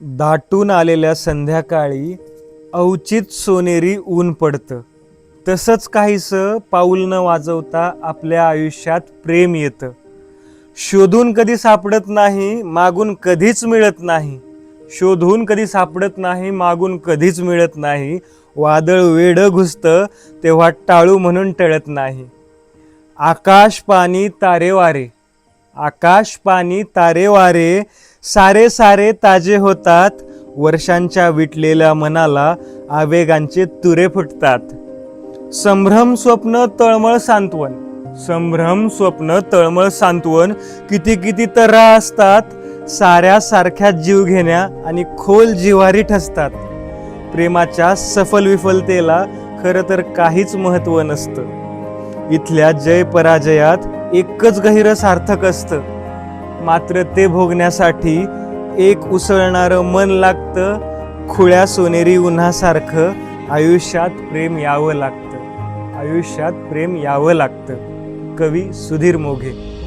दाटून आलेल्या संध्याकाळी अवचित सोनेरी ऊन पडतं. तसंच काहीसं पाऊल न वाजवता आपल्या आयुष्यात प्रेम येतं. शोधून कधी सापडत नाही मागून कधीच मिळत नाही. शोधून कधी सापडत नाही मागून कधीच मिळत नाही. वादळ वेडं घुसतं तेव्हा टाळू म्हणून टळत नाही. आकाश पाणी तारेवारे आकाश पाणी तारे वारे सारे सारे ताजे होतात. वर्षांच्या विटलेल्या मनाला आवेगांचे तुरे फुटतात. संभ्रम स्वप्न तळमळ सांत्वन. संभ्रम स्वप्न तळमळ सांत्वन किती किती तऱ्हा असतात. साऱ्या सारख्या जीव घेण्या आणि खोल जिवारी ठसतात. प्रेमाच्या सफल विफलतेला खरं तर काहीच महत्त्व नसतं. इथल्या जय पराजयात एकच गहिरं सार्थक असतं. मात्र ते भोगण्यासाठी एक उसळणारं मन लागतं. खुळ्या सोनेरी उन्हासारखं आयुष्यात प्रेम यावं लागतं. आयुष्यात प्रेम यावं लागतं. कवी सुधीर मोघे.